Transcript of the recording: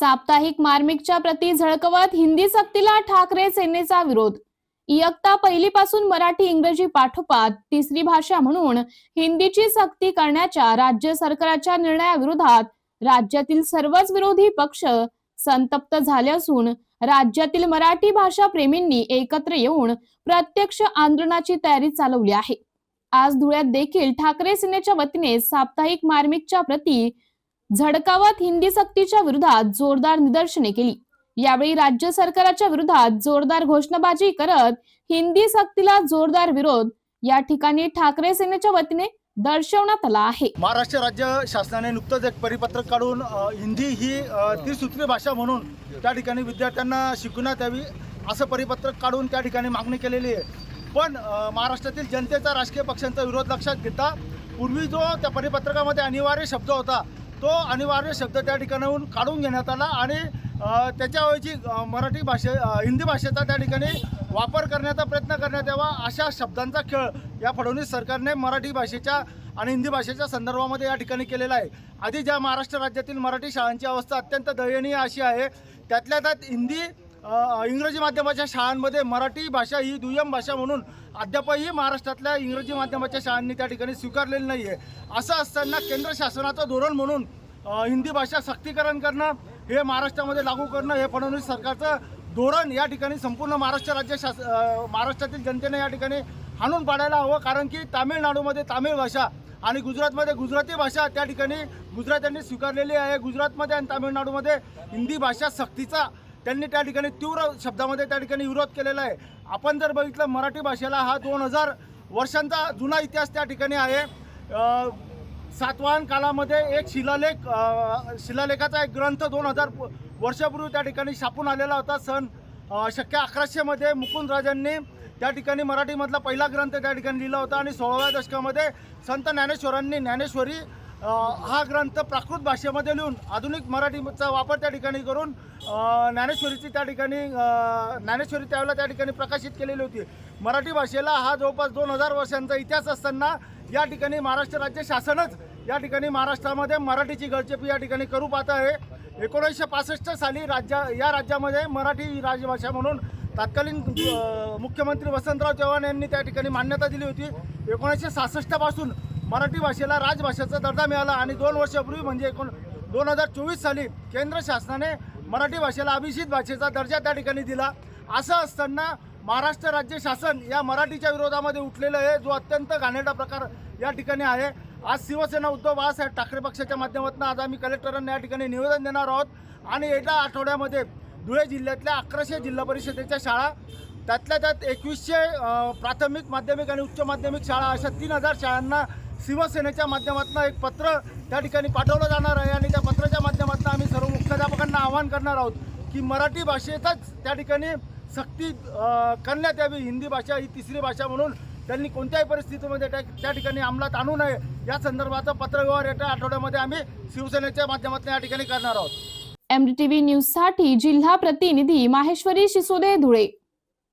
साप्ताहिक मार्मिकच्या प्रती झळकवत हिंदी सक्तीला ठाकरे सेनेचा विरोध. इयत्ता पहिलीपासून मराठी इंग्रजी पाठोपाठ तिसरी भाषा म्हणून हिंदीची सक्ती करण्याच्या राज्य सरकारच्या निर्णयाविरोधात राज्यातील सर्वच विरोधी पक्ष संतप्त झाले असून राज्यातील मराठी भाषा प्रेमींनी एकत्र येऊन प्रत्यक्ष आंदोलनाची तयारी चालवली आहे. आज धुळ्यात देखील ठाकरे सेनेच्या वतीने साप्ताहिक मार्मिकच्या प्रती झडकावत हिंदी सक्तीच्या विरोधात जोरदार निदर्शने केली. यावेळी राज्य सरकारच्या विरोधात जोरदार घोषणाबाजी करत हिंदी सक्तीला जोरदार विरोध या ठिकाणी ठाकरे सेनेच्या वतीने दर्शवण्यात आला आहे. महाराष्ट्र राज्य शासनाने नुकतंच एक परिपत्रक काढून हिंदी ही ती त्रिसूत्री भाषा म्हणून त्या ठिकाणी विद्यार्थ्यांना शिकवण्यात यावी असं परिपत्रक काढून त्या ठिकाणी मागणी केलेली आहे. पण महाराष्ट्रातील जनतेचा राजकीय पक्षांचा विरोध लक्षात घेता पूर्वी जो त्या परिपत्रकामध्ये अनिवार्य शब्द होता तो अनिवार्य शब्द त्या ठिकाणाहून काढून घेण्यात आला आणि त्याच्याऐवजी मराठी भाषे हिंदी भाषेचा त्या ठिकाणी वापर करण्याचा प्रयत्न करण्यात यावा अशा शब्दांचा खेळ या फडणवीस सरकारने मराठी भाषेच्या आणि हिंदी भाषेच्या संदर्भामध्ये या ठिकाणी केलेला आहे. आधी ज्या महाराष्ट्र राज्यातील मराठी शाळांची अवस्था अत्यंत दयनीय अशी आहे त्यातल्या त्यात हिंदी इंग्रजी माध्यमाच्या शाळांमध्ये मराठी भाषा ही दुय्यम भाषा म्हणून अद्यापही महाराष्ट्रातल्या इंग्रजी माध्यमाच्या शाळांनी त्या ठिकाणी स्वीकारलेली नाही आहे असं असताना केंद्र शासनाचं धोरण म्हणून हिंदी भाषा सक्तीकरण करणं हे महाराष्ट्रामध्ये लागू करणं हे फडणवीस सरकारचं धोरण या ठिकाणी संपूर्ण महाराष्ट्र राज्य शास महाराष्ट्रातील जनतेने या ठिकाणी हाणून पाडायला हवं. कारण की तामिळनाडूमध्ये तामिळ भाषा आणि गुजरातमध्ये गुजराती भाषा त्या ठिकाणी गुजरात्यांनी स्वीकारलेली आहे. गुजरातमध्ये आणि तामिळनाडूमध्ये हिंदी भाषा सक्तीचा त्यांनी त्या ठिकाणी तीव्र शब्दामध्ये त्या ठिकाणी विरोध केलेला आहे. आपण जर बघितलं मराठी भाषेला हा दोन हजार वर्षांचा जुना इतिहास त्या ठिकाणी आहे. सातवाहन कालामध्ये एक शिलालेख शिलालेखाचा एक ग्रंथ दोन हजार वर्षापूर्वी त्या ठिकाणी छापून आलेला होता. सन शक्य अकराशेमध्ये मुकुंदराजांनी त्या ठिकाणी मराठीमधला पहिला ग्रंथ त्या ठिकाणी लिहिला होता. आणि सोळाव्या दशकामध्ये संत ज्ञानेश्वरांनी ज्ञानेश्वरी हा ग्रंथ प्राकृत भाषेमध्ये लिहून आधुनिक मराठीचा वापर त्या ठिकाणी करून ज्ञानेश्वरीची त्या ठिकाणी ज्ञानेश्वरी त्यावेळेला त्या ठिकाणी प्रकाशित केलेली होती. मराठी भाषेला हा जवळपास दोन हजार वर्षांचा इतिहास असताना या ठिकाणी महाराष्ट्र राज्य शासनच या ठिकाणी महाराष्ट्रामध्ये मराठीची गळचेपी या ठिकाणी करू पाहत आहे. एकोणीसशे पासष्ट साली राज्या या राज्यामध्ये मराठी राजभाषा म्हणून तत्कालीन मुख्यमंत्री वसंतराव चव्हाण यांनी त्या ठिकाणी मान्यता दिली होती. एकोणीसशे सहासष्टपासून मराठी भाषेला राजभाषेचा दर्जा मिळाला आणि दोन वर्षापूर्वी म्हणजे एकोण दोन हजार चोवीस साली केंद्र शासनाने मराठी भाषेला अभिषित भाषेचा दर्जा त्या ठिकाणी दिला. असं असताना महाराष्ट्र राज्य शासन या मराठीच्या विरोधामध्ये उठलेलं आहे. जो अत्यंत घाणेरडा प्रकार या ठिकाणी आहे. आज शिवसेना उद्धव बाळासाहेब ठाकरे पक्षाच्या माध्यमातून आज आम्ही कलेक्टरांना या ठिकाणी निवेदन देणार आहोत. आणि येत्या आठवड्यामध्ये धुळे जिल्ह्यातल्या अकराशे जिल्हा परिषदेच्या शाळा त्यातल्या त्यात एकवीसशे प्राथमिक माध्यमिक आणि उच्च माध्यमिक शाळा अशा तीन हजार शाळांना शिवसेनेच्या माध्यमातून एक पत्र त्या ठिकाणी पाठवलं जाणार आहे आणि त्या पत्राच्या माध्यमातून आम्ही सर्व मुख्याध्यापकांना आवाहन करणार आहोत की मराठी भाषेतच त्या ठिकाणी सक्ती करण्यात यावी. हिंदी भाषा ही तिसरी भाषा म्हणून त्यांनी कोणत्याही परिस्थितीमध्ये त्या त्या ठिकाणी अंमलात आणू नये. या संदर्भाचा पत्रव्यवहार येत्या आठवड्यामध्ये आम्ही शिवसेनेच्या माध्यमातून या ठिकाणी करणार आहोत. एमडीटीव्ही न्यूजसाठी जिल्हा प्रतिनिधी माहेश्वरी शिसोदे धुळे.